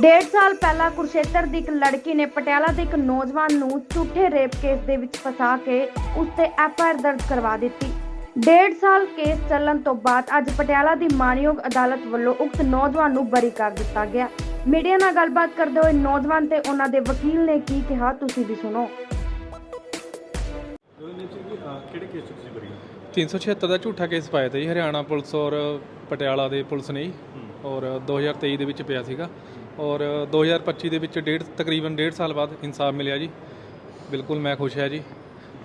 ਡੇਢ ਸਾਲ ਪਹਿਲਾਂ ਕੁਰਸ਼ੇਤਰ ਦੀ ਇੱਕ ਲੜਕੀ ਨੇ ਪਟਿਆਲਾ ਦੇ ਇੱਕ ਨੌਜਵਾਨ ਨੂੰ ਝੂਠੇ ਰੇਪ ਕੇਸ ਦੇ ਵਿੱਚ ਫਸਾ ਕੇ ਉਸ ਤੇ ਐਫਆਈਆਰ ਦਰਜ ਕਰਵਾ ਦਿੱਤੀ। ਡੇਢ ਸਾਲ ਕੇਸ ਚੱਲਣ ਤੋਂ ਬਾਅਦ ਅੱਜ ਪਟਿਆਲਾ ਦੀ ਮਾਣਯੋਗ ਅਦਾਲਤ ਵੱਲੋਂ ਉਕਤ ਨੌਜਵਾਨ ਨੂੰ ਬਰੀ ਕਰ ਦਿੱਤਾ ਗਿਆ। ਮੀਡੀਆ ਨਾਲ ਗੱਲਬਾਤ ਕਰਦੇ ਹੋਏ ਨੌਜਵਾਨ ਤੇ ਉਹਨਾਂ ਦੇ ਵਕੀਲ ਨੇ ਕੀ ਕਿਹਾ ਤੁਸੀਂ ਵੀ ਸੁਣੋ। ਕਿਹੜੇ ਕੇਸ 'ਚ ਤੁਸੀਂ ਬਰੀ ਹੋ 376 ਦਾ ਝੂਠਾ ਕੇਸ ਪਾਇਆ ਤਾ ਜੀ ਹਰਿਆਣਾ ਪੁਲਿਸ ਔਰ ਪਟਿਆਲਾ ਦੇ ਪੁਲਿਸ ਨੇ ਜੀ ਔਰ 2023 ਦੇ ਵਿੱਚ ਪਿਆ ਸੀਗਾ। ਔਰ 2025 ਦੇ ਵਿੱਚ ਡੇਢ ਤਕਰੀਬਨ ਡੇਢ ਸਾਲ ਬਾਅਦ ਇਨਸਾਫ ਮਿਲਿਆ ਜੀ। ਬਿਲਕੁਲ ਮੈਂ ਖੁਸ਼ ਹਾਂ ਜੀ।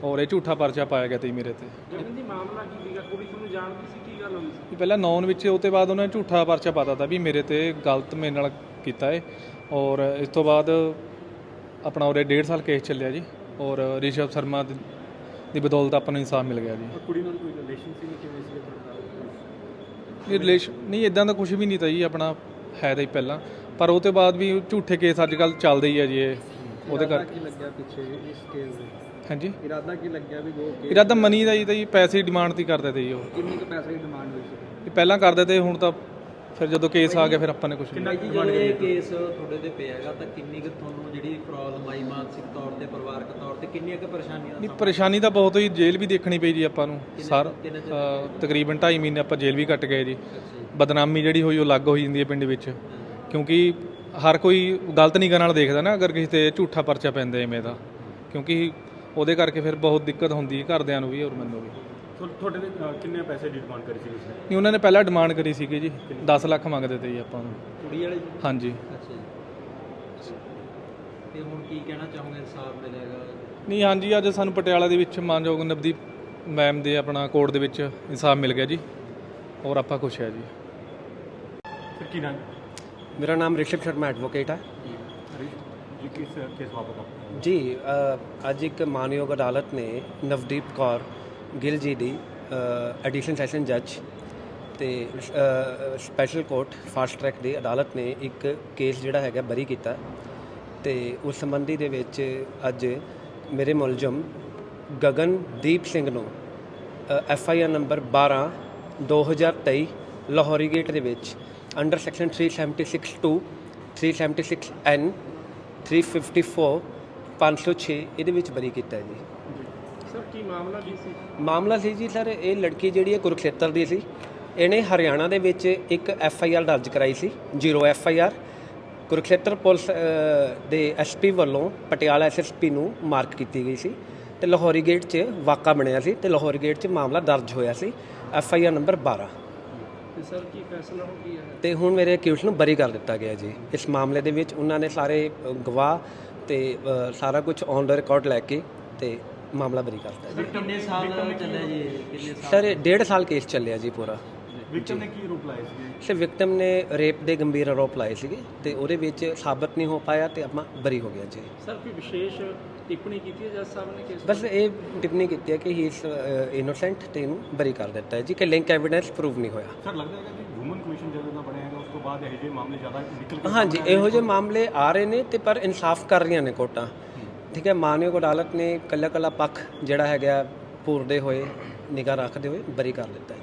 ਔਰ ਇਹ ਝੂਠਾ ਪਰਚਾ ਪਾਇਆ ਗਿਆ ਤੀ ਮੇਰੇ ਤੇ। ਰਵਿੰਦਰ ਜੀ ਮਾਮਲਾ ਕੀ ਸੀਗਾ? ਕੁੜੀ ਤੁਹਾਨੂੰ ਜਾਣਦੀ ਸੀ ਕੀ ਗੱਲ ਹੋਈ ਸੀ? ਪਹਿਲਾਂ ਨੌਨ ਵਿੱਚ ਉਹ ਤੋਂ ਬਾਅਦ ਉਹਨਾਂ ਨੇ ਝੂਠਾ ਪਰਚਾ ਪਾਤਾ ਤਾ ਵੀ ਮੇਰੇ ਤੇ ਗਲਤ ਮੇਰੇ ਨਾਲ ਕੀਤਾ ਹੈ ਔਰ ਇਸ ਤੋਂ ਬਾਅਦ ਆਪਣਾ ਉਰੇ ਡੇਢ ਸਾਲ ਕੇਸ ਚੱਲਿਆ ਜੀ। ਔਰ ਰਿਸ਼ਵ ਸ਼ਰਮਾ ਦੀ ਬਦੌਲਤ ਆਪਾਂ ਨੂੰ ਇਨਸਾਫ ਮਿਲ ਗਿਆ ਜੀ। ਕੁੜੀ ਨਾਲ ਕੋਈ ਰਿਲੇਸ਼ਨ ਸੀ? ਕਿਵੇਂ ਸੀ ਇਹ ਰਿਲੇਸ਼ਨ ਨਹੀਂ ਇਦਾਂ ਦਾ ਕੁਝ ਵੀ ਨਹੀਂ ਤਾਂ ਜੀ ਆਪਣਾ ਹੈ ਤਾਂ ਹੀ ਪਹਿਲਾਂ। ਪਰ ਉਹ ਤੋਂ ਬਾਅਦ ਵੀ ਝੂਠੇ ਕੇਸ ਅੱਜ ਕੱਲ ਚੱਲਦੇ ਹੀ ਆ ਜੀ ਇਹ। ਉਹਦੇ ਕਰਕੇ ਕੀ ਲੱਗਿਆ ਪਿੱਛੇ ਇਸ ਕੇਸ ਦੇ? ਹਾਂਜੀ? ਇਰਾਦਾ ਕੀ ਲੱਗਿਆ ਵੀ ਉਹ ਇਰਾਦਾ ਮਨੀ ਦਾ ਜੀ ਤਾਂ ਜੀ ਪੈਸੇ ਦੀ ਡਿਮਾਂਡ ਤੀ ਕਰਦੇ ਤੇ ਜੀ ਉਹ। ਕਿੰਨੇ ਕੁ ਪੈਸੇ ਦੀ ਡਿਮਾਂਡ ਹੋਈ ਸੀ? ਇਹ ਪਹਿਲਾਂ ਕਰਦੇ ਤੇ ਹੁਣ ਤਾਂ ਫਿਰ ਜਦੋਂ ਕੇਸ ਆ ਗਿਆ ਫਿਰ ਆਪਾਂ ਨੇ ਕੁਝ ਕਿੰਨਾ ਜੀ ਜਦੋਂ ਇਹ ਕੇਸ ਤੁਹਾਡੇ ਤੇ ਪਿਆ ਹੈਗਾ ਤਾਂ ਕਿੰਨੀ ਕੁ ਤੁਹਾਨੂੰ ਜਿਹੜੀ ਪ੍ਰੋਬਲਮ ਆਈ ਮਾਨਸਿਕ ਤੌਰ ਤੇ ਪਰਿਵਾਰਕ ਤੌਰ ਤੇ ਕਿੰਨੀਆਂ ਕੁ ਪਰੇਸ਼ਾਨੀਆਂ ਨਹੀਂ ਪਰੇਸ਼ਾਨੀ ਤਾਂ ਬਹੁਤ ਹੋਈ ਜੇਲ੍ਹ ਵੀ ਦੇਖਣੀ ਪਈ ਜੀ ਆਪਾਂ ਨੂੰ। ਸਰ ਤਕਰੀਬਨ 2.5 ਮਹੀਨੇ ਆਪਾਂ ਜੇਲ੍ਹ ਵੀ ਕੱਟ ਗਏ ਜੀ। ਬਦਨਾਮੀ ਜਿਹੜੀ ਹੋਈ ਉਹ ਅਲੱਗ ਹੋ ਜਾਂਦੀ ਹੈ ਪਿੰਡ ਵਿੱਚ। ਕਿਉਂਕਿ ਹਰ ਕੋਈ ਗਲਤ ਨਿਗਾਹ ਨਾਲ ਦੇਖਦਾ ਨਾ ਅਗਰ ਕਿਸੇ ਤੇ ਝੂਠਾ ਪਰਚਾ ਪੈਂਦਾ ਐਵੇਂ ਦਾ। ਕਿਉਂਕਿ ਉਹਦੇ ਕਰਕੇ ਫਿਰ ਬਹੁਤ ਦਿੱਕਤ ਹੁੰਦੀ ਹੈ ਘਰਦਿਆਂ ਨੂੰ ਵੀ ਔਰ ਮੈਨੂੰ ਵੀ। ਤੁਹਾਡੇ ਤੇ ਕਿੰਨੇ ਪੈਸੇ ਦੀ ਡਿਮਾਂਡ ਕਰੀ ਸੀ ਉਸਨੇ ਨਹੀਂ ਉਹਨਾਂ ਨੇ ਪਹਿਲਾਂ ਡਿਮਾਂਡ ਕਰੀ ਸੀਗੀ ਜੀ 10 ਲੱਖ ਮੰਗਦੇ ਤੇ ਜੀ ਆਪਾਂ ਨੂੰ। ਕੁੜੀ ਵਾਲੇ ਜੀ? ਹਾਂਜੀ। ਅੱਛਾ ਜੀ। ਤੇ ਹੁਣ ਕੀ ਕਹਿਣਾ ਚਾਹੋਗੇ ਇਨਸਾਫ ਮਿਲੇਗਾ ਨਹੀਂ ਹਾਂਜੀ ਅੱਜ ਸਾਨੂੰ ਪਟਿਆਲਾ ਦੇ ਵਿੱਚ ਮਾਨਯੋਗ ਨਵਦੀਪ ਮੈਮ ਦੇ ਆਪਣਾ ਕੋਰਟ ਦੇ ਵਿੱਚ ਇਨਸਾਫ ਮਿਲ ਗਿਆ ਜੀ ਔਰ ਆਪਾਂ ਖੁਸ਼ ਹੈ ਜੀ। ਫਿਰ ਕੀ ਨਾਮ ਮੇਰਾ ਨਾਮ ਰਿਸ਼ਭ ਸ਼ਰਮਾ ਐਡਵੋਕੇਟ ਹੈ ਜੀ ਕਿਸ ਕੇਸ ਵਾਪਸ ਆ ਜੀ ਅ, ਅੱਜ ਇੱਕ ਮਾਨਯੋਗ ਅਦਾਲਤ ਨੇ ਨਵਦੀਪ ਕੌਰ ਗਿੱਲ ਜੀ ਦੀ ਐਡੀਸ਼ਨ ਸੈਸ਼ਨ ਜੱਜ ਤੇ ਸਪੈਸ਼ਲ ਕੋਰਟ ਫਾਸਟ ਟਰੈਕ ਦੀ ਅਦਾਲਤ ਨੇ ਇੱਕ ਕੇਸ ਜਿਹੜਾ ਹੈਗਾ ਬਰੀ ਕੀਤਾ ਤੇ ਉਸ ਸੰਬੰਧੀ ਦੇ ਵਿੱਚ ਅੱਜ ਮੇਰੇ ਮੁਲਜ਼ਮ ਗਗਨਦੀਪ ਸਿੰਘ ਨੂੰ F I R number 12 2023 Lahori gate ਦੇ ਵਿੱਚ ਅੰਡਰ ਸੈਕਸ਼ਨ 376 2 376 ਐਨ 354 506 ਇਹਦੇ ਵਿੱਚ ਬਰੀ ਕੀਤਾ ਜੀ। ਸਰ ਕੀ ਮਾਮਲਾ ਕੀ ਸੀ? ਮਾਮਲਾ ਸੀ ਜੀ ਸਰ ਇਹ ਲੜਕੀ ਜਿਹੜੀ ਹੈ ਕੁਰੂਖੇਤਰ ਦੀ ਸੀ। ਇਹਨੇ ਹਰਿਆਣਾ ਦੇ ਵਿੱਚ ਇੱਕ ਐਫ ਆਈ ਆਰ ਦਰਜ ਕਰਾਈ ਸੀ zero F I R. Kurukshetra police ਦੇ ਐਸ ਪੀ ਵੱਲੋਂ ਪਟਿਆਲਾ ਐਸ ਐਸ ਪੀ ਨੂੰ ਮਾਰਕ ਕੀਤੀ ਗਈ ਸੀ ਤੇ ਲਾਹੌਰੀ ਗੇਟ 'ਚ ਵਾਕਾ ਬਣਿਆ ਸੀ ਤੇ ਲਾਹੌਰੀ ਗੇਟ 'ਚ ਮਾਮਲਾ ਦਰਜ ਹੋਇਆ ਸੀ ਐਫ ਆਈ ਆਰ ਨੰਬਰ 12 ਤੇ ਸਰ ਕੀ ਫੈਸਲਾ ਹੋ ਗਿਆ ਹੈ? ਤੇ ਹੁਣ ਮੇਰੇ ਅਕਿਊਜ਼ ਨੂੰ ਬਰੀ ਕਰ ਦਿੱਤਾ ਗਿਆ ਜੀ। ਇਸ ਮਾਮਲੇ ਦੇ ਵਿੱਚ ਉਹਨਾਂ ਨੇ ਸਾਰੇ ਗਵਾਹ ਤੇ ਸਾਰਾ ਕੁਝ ਔਨ ਦਾ ਰਿਕਾਰਡ ਲੈ ਕੇ ਤੇ ਮਾਮਲਾ ਬਰੀ ਕਰਤਾ ਜੀ ਸਰ ਕਿੰਨੇ ਸਾਲ ਚੱਲਿਆ ਜੀ? ਕਿੰਨੇ ਸਾਲ ਸਰ ਡੇਢ ਸਾਲ ਕੇਸ ਚੱਲਿਆ ਜੀ ਪੂਰਾ। ਵਿਕਟਮ ਨੇ ਕੀ ਰੂਪ ਲਾਇਆ ਸੀ? ਤੇ ਵਿਕਟਮ ਨੇ ਰੇਪ ਦੇ ਗੰਭੀਰ ਆਰੋਪ ਲਾਏ ਸੀਗੇ ਤੇ ਉਹਦੇ ਵਿੱਚ ਸਾਬਤ ਨਹੀਂ ਹੋ ਪਾਇਆ ਤੇ ਆਪਾਂ ਬਰੀ ਹੋ ਗਿਆ ਜੀ। ਸਰ ਕੋਈ ਵਿਸ਼ੇਸ਼ ਟਿੱਪਣੀ ਕੀਤੀ ਹੈ ਜੱਜ ਸਾਹਿਬ ਨੇ ਕੇਸ ਬਸ ਇਹ ਟਿੱਪਣੀ ਕੀਤੀ ਹੈ ਕਿ ਹੀ ਇਜ਼ ਇਨੋਸੈਂਟ ਤੇ ਇਹਨੂੰ ਬਰੀ ਕਰ ਦਿੱਤਾ ਹੈ ਜੀ ਕਿ ਲਿੰਕ ਐਵੀਡੈਂਸ ਪ੍ਰੂਵ ਨਹੀਂ ਹੋਇਆ। ਸਰ ਲੱਗਦਾ ਹੈਗਾ ਕਿ ਹਿਊਮਨ ਕਮਿਸ਼ਨ ਜਦੋਂ ਦਾ ਬਣਿਆ ਹੈਗਾ ਉਸ ਤੋਂ ਬਾਅਦ ਇਹੋ ਜਿਹੇ ਮਾਮਲੇ ਜ਼ਿਆਦਾ ਨਿਕਲ ਕੇ ਹਾਂਜੀ ਇਹੋ ਜਿਹੇ ਮਾਮਲੇ ਆ ਰਹੇ ਨੇ ਤੇ ਪਰ ਇਨਸਾਫ ਕਰ ਰਹੀਆਂ ਨੇ ਕੋਰਟਾਂ। ਠੀਕ ਹੈ ਮਾਨਯੋਗ ਅਦਾਲਤ ਨੇ ਕੱਲਾ ਕੱਲਾ ਪੱਖ ਜਿਹੜਾ ਹੈਗਾ ਪੂਰਦੇ ਹੋਏ ਨਿਗਾਹ ਰੱਖਦੇ ਹੋਏ ਬਰੀ ਕਰ ਦਿੱਤਾ ਹੈ।